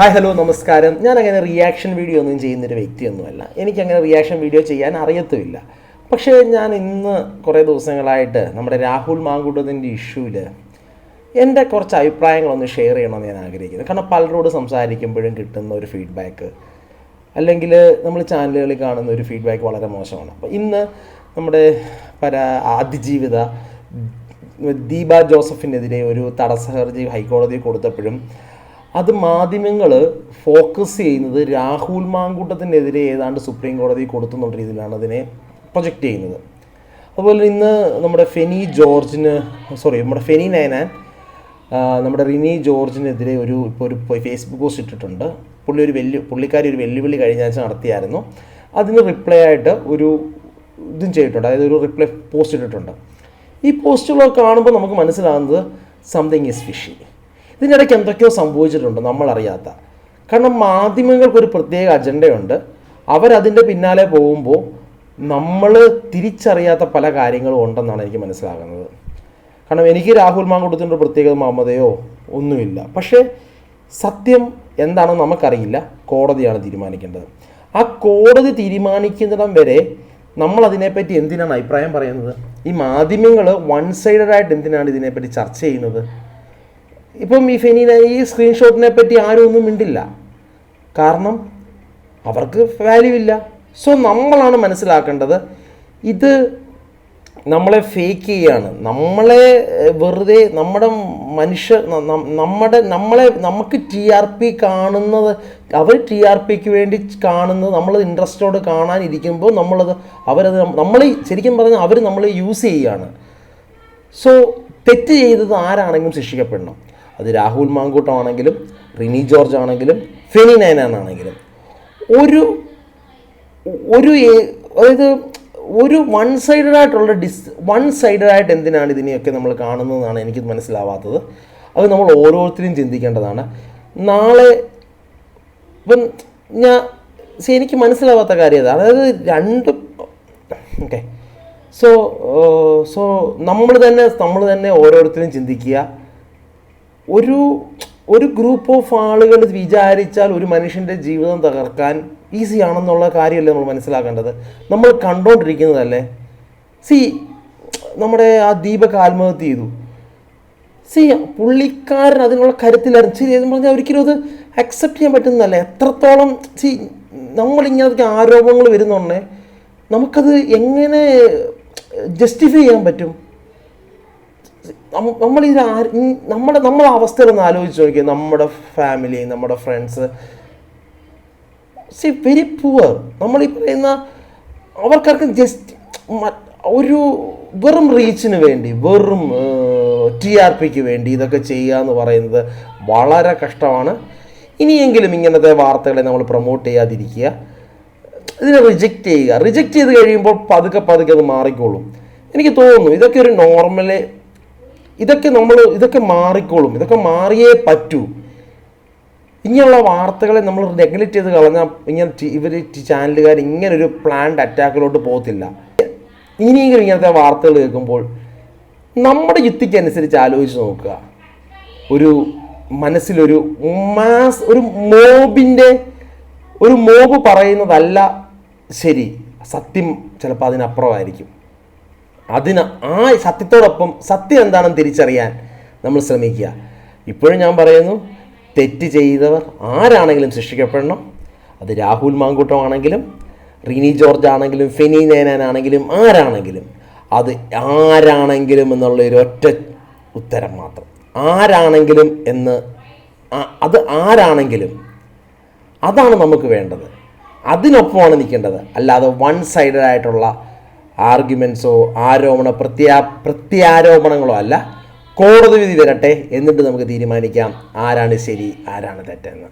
Hi hello നമസ്കാരം. ഞാൻ അങ്ങനെ റിയാക്ഷൻ വീഡിയോ ഒന്നും ചെയ്യുന്നൊരു വ്യക്തിയൊന്നുമല്ല. എനിക്കങ്ങനെ റിയാക്ഷൻ വീഡിയോ ചെയ്യാൻ അറിയത്തുമില്ല. പക്ഷേ ഞാൻ ഇന്ന് കുറേ ദിവസങ്ങളായിട്ട് നമ്മുടെ രാഹുൽ മാങ്കൂട്ടത്തിന്റെ ഇഷ്യൂവിൽ എന്റെ കുറച്ച് അഭിപ്രായങ്ങളൊന്ന് ഷെയർ ചെയ്യണമെന്ന് ഞാൻ ആഗ്രഹിക്കുന്നു. കാരണം പലരോട് സംസാരിക്കുമ്പോഴും കിട്ടുന്ന ഒരു ഫീഡ്ബാക്ക് അല്ലെങ്കിൽ നമ്മൾ ചാനലുകളിൽ കാണുന്ന ഒരു ഫീഡ്ബാക്ക് വളരെ മോശമാണ്. അപ്പോൾ ഇന്ന് നമ്മുടെ പല അതിജീവിത ദീപ ജോസഫിനെതിരെ ഒരു തടസ്സ ഹർജി ഹൈക്കോടതി കൊടുത്തപ്പോഴും അത് മാധ്യമങ്ങൾ ഫോക്കസ് ചെയ്യുന്നത് രാഹുൽ മാങ്കൂട്ടത്തിനെതിരെ ഏതാണ്ട് സുപ്രീം കോടതി കൊടുത്തുന്നുള്ള രീതിയിലാണ് അതിനെ പ്രൊജക്റ്റ് ചെയ്യുന്നത്. അതുപോലെ ഇന്ന് നമ്മുടെ ഫെനി ജോർജിന് സോറി നമ്മുടെ ഫെനി നയനാൻ നമ്മുടെ റിനി ജോർജിനെതിരെ ഒരു ഇപ്പോൾ ഒരു ഫേസ്ബുക്ക് പോസ്റ്റ് ഇട്ടിട്ടുണ്ട്. പുള്ളി ഒരു വെല്ലു പുള്ളിക്കാരി ഒരു വെല്ലുവിളി കഴിഞ്ഞ ആഴ്ച നടത്തിയായിരുന്നു. അതിന് റിപ്ലൈ ആയിട്ട് ഒരു ഇതും ചെയ്തിട്ടുണ്ട്. അതായത് ഒരു റിപ്ലൈ പോസ്റ്റ് ഇട്ടിട്ടുണ്ട്. ഈ പോസ്റ്റുകളൊക്കെ കാണുമ്പോൾ നമുക്ക് മനസ്സിലാകുന്നത് സംതിങ് ഈസ് ഫിഷി ഇതിനിടയ്ക്ക് എന്തൊക്കെയോ സംഭവിച്ചിട്ടുണ്ട് നമ്മളറിയാത്ത. കാരണം മാധ്യമങ്ങൾക്കൊരു പ്രത്യേക അജണ്ടയുണ്ട്. അവരതിന്റെ പിന്നാലെ പോകുമ്പോൾ നമ്മൾ തിരിച്ചറിയാത്ത പല കാര്യങ്ങളും ഉണ്ടെന്നാണ് എനിക്ക് മനസ്സിലാകുന്നത്. കാരണം എനിക്ക് രാഹുൽ മാങ്കുട്ടത്തിന്റെ ഒരു പ്രത്യേക മമതയോ ഒന്നുമില്ല. പക്ഷേ സത്യം എന്താണെന്ന് നമുക്കറിയില്ല. കോടതിയാണ് തീരുമാനിക്കേണ്ടത്. ആ കോടതി തീരുമാനിക്കുന്നിടം വരെ നമ്മൾ അതിനെപ്പറ്റി എന്തിനാണ് അഭിപ്രായം പറയുന്നത്? ഈ മാധ്യമങ്ങൾ വൺ സൈഡഡ് ആയിട്ട് എന്തിനാണ് ഇതിനെപ്പറ്റി ചർച്ച ചെയ്യുന്നത്? ഇപ്പം ഈ ഫെനീന ഈ സ്ക്രീൻഷോട്ടിനെ പറ്റി ആരും ഒന്നും മിണ്ടില്ല. കാരണം അവർക്ക് വാല്യൂ ഇല്ല. സോ നമ്മളാണ് മനസ്സിലാക്കേണ്ടത് ഇത് നമ്മളെ ഫേക്ക് ചെയ്യാണ്. നമ്മളെ വെറുതെ നമ്മുടെ മനുഷ്യ നമ്മുടെ നമ്മളെ നമുക്ക് ടി ആർ പി കാണുന്നത് അവർ ടി ആർ പിക്ക് വേണ്ടി കാണുന്നത് നമ്മൾ ഇൻട്രസ്റ്റോട് കാണാനിരിക്കുമ്പോൾ നമ്മളത് അവരത് നമ്മൾ ശരിക്കും പറഞ്ഞാൽ അവർ നമ്മളെ യൂസ് ചെയ്യുകയാണ് സോ തെറ്റ് ചെയ്തത് ആരാണെങ്കിലും ശിക്ഷിക്കപ്പെടണം. അത് രാഹുൽ മാങ്കൂട്ടമാണെങ്കിലും റിനി ജോർജ് ആണെങ്കിലും ഫെനി നയനാണെങ്കിലും ഒരു ഒരു ഏ- അതായത് ഒരു വൺ സൈഡഡ് ആയിട്ടുള്ള ഡിസ് വൺ സൈഡഡ് ആയിട്ട് എന്തിനാണ് ഇതിനെയൊക്കെ നമ്മൾ കാണുന്നതെന്നാണ് എനിക്ക് മനസ്സിലാവാത്തത്. അത് നമ്മൾ ഓരോരുത്തരും ചിന്തിക്കേണ്ടതാണ്. നാളെ ഇപ്പം ഞാൻ സി എനിക്ക് മനസ്സിലാവാത്ത കാര്യം അതാണ് അതായത് രണ്ട് ഓക്കെ. സോ സോ നമ്മൾ തന്നെ നമ്മൾ തന്നെ ഓരോരുത്തരും ചിന്തിക്കുക. ഒരു ഒരു ഗ്രൂപ്പ് ഓഫ് ആളുകൾ വിചാരിച്ചാൽ ഒരു മനുഷ്യന്റെ ജീവിതം തകർക്കാൻ ഈസി ആണെന്നുള്ള കാര്യമല്ലേ നമ്മൾ മനസ്സിലാക്കേണ്ടത്? നമ്മൾ കണ്ടുകൊണ്ടിരിക്കുന്നതല്ലേ സി നമ്മുടെ ആ ദീപക് ആത്മഹത്യ ചെയ്തു. സി പുള്ളിക്കാരൻ അതിനുള്ള കരുത്തിലായിരുന്നു. ശരി എന്ന് പറഞ്ഞാൽ ഒരിക്കലും അത് അക്സെപ്റ്റ് ചെയ്യാൻ പറ്റുന്നതല്ല. എത്രത്തോളം സി നമ്മളിങ്ങനത്തെ ആരോപണങ്ങൾ വരുന്നുണ്ടേ നമുക്കത് എങ്ങനെ ജസ്റ്റിഫൈ ചെയ്യാൻ പറ്റും? നമ്മൾ ഈ നമ്മുടെ നമ്മുടെ അവസ്ഥയിലൊന്ന് ആലോചിച്ച് നോക്കിയാൽ നമ്മുടെ ഫാമിലി നമ്മുടെ ഫ്രണ്ട്സ് സി വെരി പുവർ നമ്മൾ ഈ പറയുന്ന അവർക്കാർക്ക് ജസ്റ്റ് ഒരു വെറും റീച്ചിന് വേണ്ടി വെറും ടി ആർ പിക്ക് വേണ്ടി ഇതൊക്കെ ചെയ്യുക എന്ന് പറയുന്നത് വളരെ കഷ്ടമാണ്. ഇനിയെങ്കിലും ഇങ്ങനത്തെ വാർത്തകളെ നമ്മൾ പ്രൊമോട്ട് ചെയ്യാതിരിക്കുക. ഇതിനെ റിജക്റ്റ് ചെയ്യുക. റിജക്റ്റ് ചെയ്ത് കഴിയുമ്പോൾ പതുക്കെ പതുക്കെ അത് മാറിക്കോളും. എനിക്ക് തോന്നുന്നു ഇതൊക്കെ ഒരു നോർമൽ ഇതൊക്കെ നമ്മൾ ഇതൊക്കെ മാറിക്കോളും. ഇതൊക്കെ മാറിയേ പറ്റൂ. ഇങ്ങനെയുള്ള വാർത്തകളെ നമ്മൾ നെഗ്ലക്റ്റ് ചെയ്ത് കളഞ്ഞാൽ ഇങ്ങനെ ഇവർ ചാനലുകാർ ഇങ്ങനെ ഒരു പ്ലാൻഡ് അറ്റാക്കിലോട്ട് പോകത്തില്ല. ഇനിയെങ്കിലും ഇങ്ങനത്തെ വാർത്തകൾ കേൾക്കുമ്പോൾ നമ്മുടെ യുക്തിക്കനുസരിച്ച് ആലോചിച്ച് നോക്കുക. ഒരു മനസ്സിലൊരു മാസ് ഒരു മോബിന്റെ ഒരു മോബ് പറയുന്നതല്ല ശരി. സത്യം ചിലപ്പോൾ അതിനപ്പുറമായിരിക്കും. അതിന് ആ സത്യത്തോടൊപ്പം സത്യം എന്താണെന്ന് തിരിച്ചറിയാൻ നമ്മൾ ശ്രമിക്കുക. ഇപ്പോഴും ഞാൻ പറയുന്നു തെറ്റ് ചെയ്തവർ ആരാണെങ്കിലും ശിക്ഷിക്കപ്പെടണം അത് രാഹുൽ മാങ്കൂട്ടമാണെങ്കിലും റിനി ജോർജ് ആണെങ്കിലും ഫെനി നേനാനാണെങ്കിലും ആരാണെങ്കിലും. അത് ആരാണെങ്കിലും എന്നുള്ള ഒരു ഒറ്റ ഉത്തരം മാത്രം. ആരാണെങ്കിലും എന്ന് അത് ആരാണെങ്കിലും അതാണ് നമുക്ക് വേണ്ടത്. അതിനൊപ്പമാണ് നിൽക്കേണ്ടത്. അല്ലാതെ വൺ സൈഡഡ് ആയിട്ടുള്ള ആർഗ്യുമെൻസോ ആരോപണ പ്രത്യാ പ്രത്യാരോപണങ്ങളോ അല്ല കോടതി വിധി വരട്ടെ എന്നിട്ട് നമുക്ക് തീരുമാനിക്കാം ആരാണ് ശരി ആരാണ് തെറ്റെന്ന്.